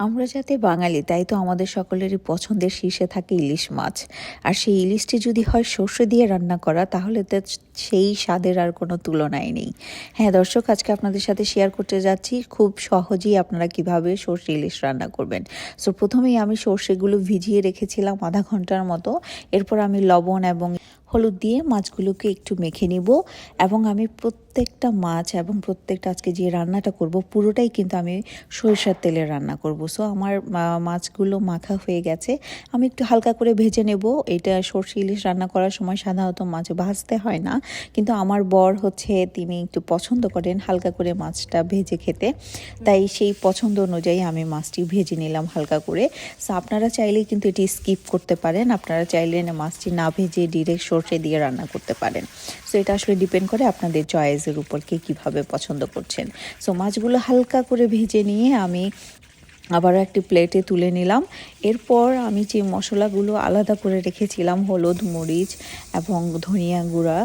আমরা যাতে বাঙালি, তাই তো আমাদের সকলেরই পছন্দের শীর্ষে থাকে ইলিশ মাছ। আর সেই ইলিশটি যদি হয় সর্ষে দিয়ে রান্না করা, তাহলে তো সেই স্বাদের আর কোনো তুলনাই নেই। হ্যাঁ দর্শক, আজকে আপনাদের সাথে শেয়ার করতে যাচ্ছি। খুব সহজেই আপনারা কীভাবে সর্ষে ইলিশ রান্না করবেন। সো প্রথমেই আমি সর্ষেগুলো ভিজিয়ে রেখেছিলাম আধা ঘণ্টার মতো। এরপর আমি লবণ এবং হলুদ দিয়ে মাছগুলোকে একটু মেখে নিব এবং আমি প্রত্যেকটা মাছ এবং প্রত্যেকটা আজকে যে রান্নাটা করব পুরোটাই কিন্তু আমি সরিষার তেলে রান্না করব। সো আমার মাছগুলো মাখা হয়ে গেছে। আমি একটু হালকা করে ভেজে নেব। এটা সর্ষে ইলিশ রান্না করার সময় সাধারণত মাছ ভাজতে হয় না। কিন্তু আমার বর হচ্ছে, তিনি একটু পছন্দ করেন হালকা করে মাছটা ভেজে খেতে। তাই সেই পছন্দ অনুযায়ী আমি মাছটি ভেজে নিলাম হালকা করে। সো আপনারা চাইলে কিন্তু এটি স্কিপ করতে পারেন। আপনারা চাইলে মাছটি না ভেজে ডিরেক্ট সর্ষে দিয়ে রান্না করতে পারেন। সো এটা আসলে ডিপেন্ড করে আপনাদের চয়েসের উপর কে কীভাবে পছন্দ করছেন। সো মাছগুলো হালকা করে ভেজে নিয়ে আমি আবারও একটি প্লেটে তুলে নিলাম। এরপর আমি যে মশলাগুলো আলাদা করে রেখেছিলাম, হলুদ, মরিচ এবং ধনিয়া গুঁড়া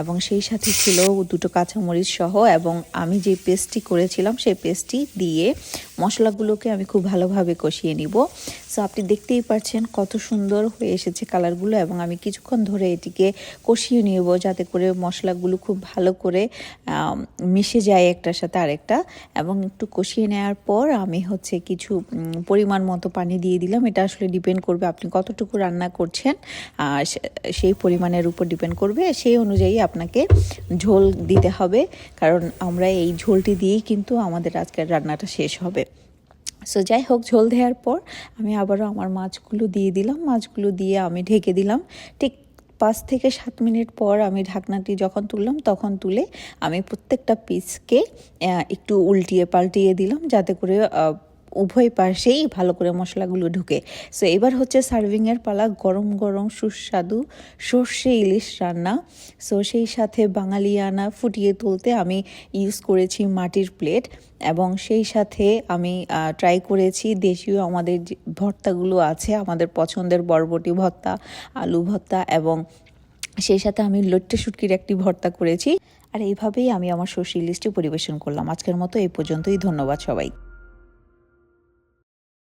এবং সেই সাথে ছিল দুটো কাঁচামরিচ সহ এবং আমি যে পেস্টটি করেছিলাম, সেই পেস্টটি দিয়ে মশলাগুলোকে আমি খুব ভালোভাবে কষিয়ে নিব। সো আপনি দেখতেই পাচ্ছেন কত সুন্দর হয়ে এসেছে কালারগুলো এবং আমি কিছুক্ষণ ধরে এটিকে কষিয়ে নেব যাতে করে মশলাগুলো খুব ভালো করে মিশে যায় একটার সাথে আরেকটা। এবং একটু কষিয়ে নেওয়ার পর আমি হচ্ছে কিছু পরিমাণ মতো পানি দিয়ে দিলাম। এটা আসলে ডিপেন্ড করবে আপনি কতটুকু রান্না করছেন। সেই পরিমাণের উপর ডিপেন্ড করবে। সেই অনুযায়ী আপনাকে ঝোল দিতে হবে। কারণ আমরা এই ঝোলটি দিয়েই কিন্তু আমাদের আজকের রান্নাটা শেষ হবে। সো যাই হোক, ঝোল দেওয়ার পর আমি আবারও আমার মাছগুলো দিয়ে দিলাম। মাছগুলো দিয়ে আমি ঢেকে দিলাম। ঠিক পাঁচ থেকে সাত মিনিট পর আমি ঢাকনাটি যখন তুললাম, তখন তুলে আমি প্রত্যেকটা পিসকে একটু উল্টিয়ে পাল্টিয়ে দিলাম, যাতে করে উভয় পাশেই ভালো করে মশলাগুলো ঢুকে। সো এবার হচ্ছে সার্ভিংয়ের পালা গরম গরম সুস্বাদু সর্ষে ইলিশ রান্না। সো সেই সাথে বাঙালিয়ানা ফুটিয়ে তুলতে আমি ইউজ করেছি মাটির প্লেট এবং সেই সাথে আমি ট্রাই করেছি দেশীয় আমাদের যে ভর্তাগুলো আছে, আমাদের পছন্দের বরবটি ভর্তা, আলু ভর্তা এবং সেই সাথে আমি লট্টে শুটকির একটি ভর্তা করেছি। আর এইভাবেই আমি আমার সর্ষে ইলিশটি পরিবেশন করলাম। আজকের মতো এই পর্যন্তই। ধন্যবাদ সবাই